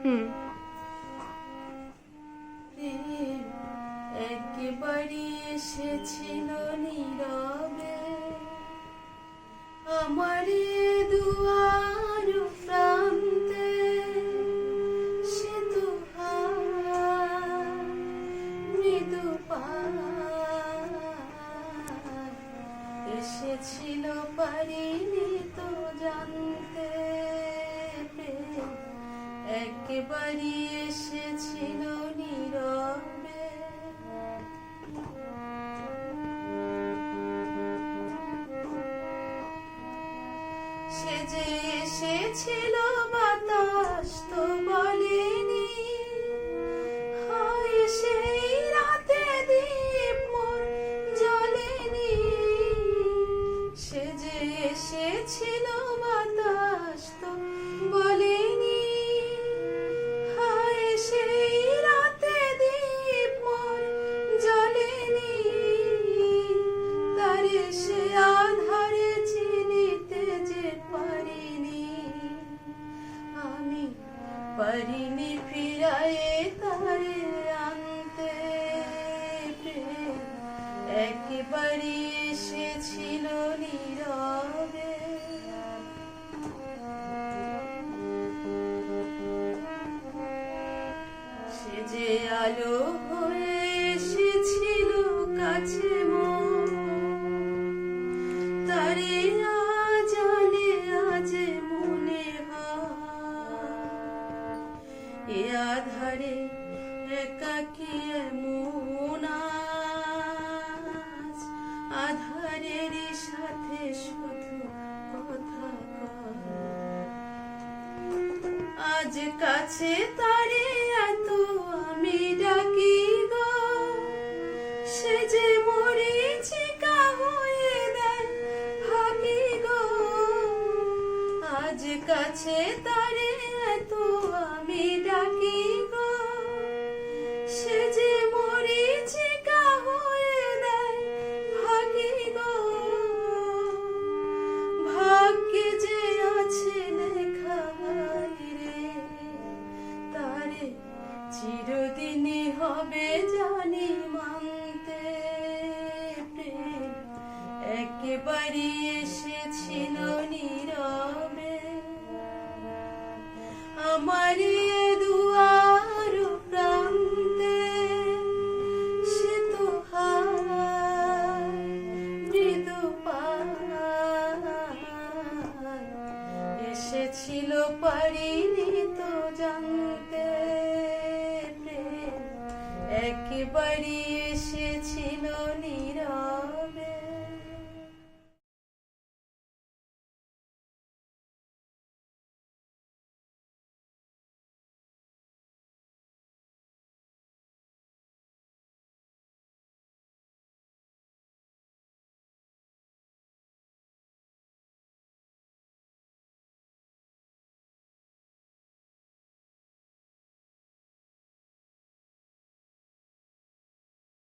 হুম। একেবারে এসেছিল নীরবে আমার দুয়ার প্রান্তে সে তো মৃদু এসেছিল পারিনি একেবারে এসেছিল নীরবে। সে যে এসেছিল বাতাস তো বলেনি পারিনি ফিরায়ে তারে আনতে একেবারে এসেছিল নীরবে। সে যে আলো একাকি এমন আজ আধারের সাথে শুধু কথা আজ কাছে তারে এত আমি ডাকি গো, সে যে মরিচিকা হয়ে দেয় ভাগি গো। আজ কাছে তারে একেবারে এসেছিল নীরবে। আমার দুয়ার প্রান্তে সে পারিনি তো জানতে প্রেম। একেবারে এসেছিল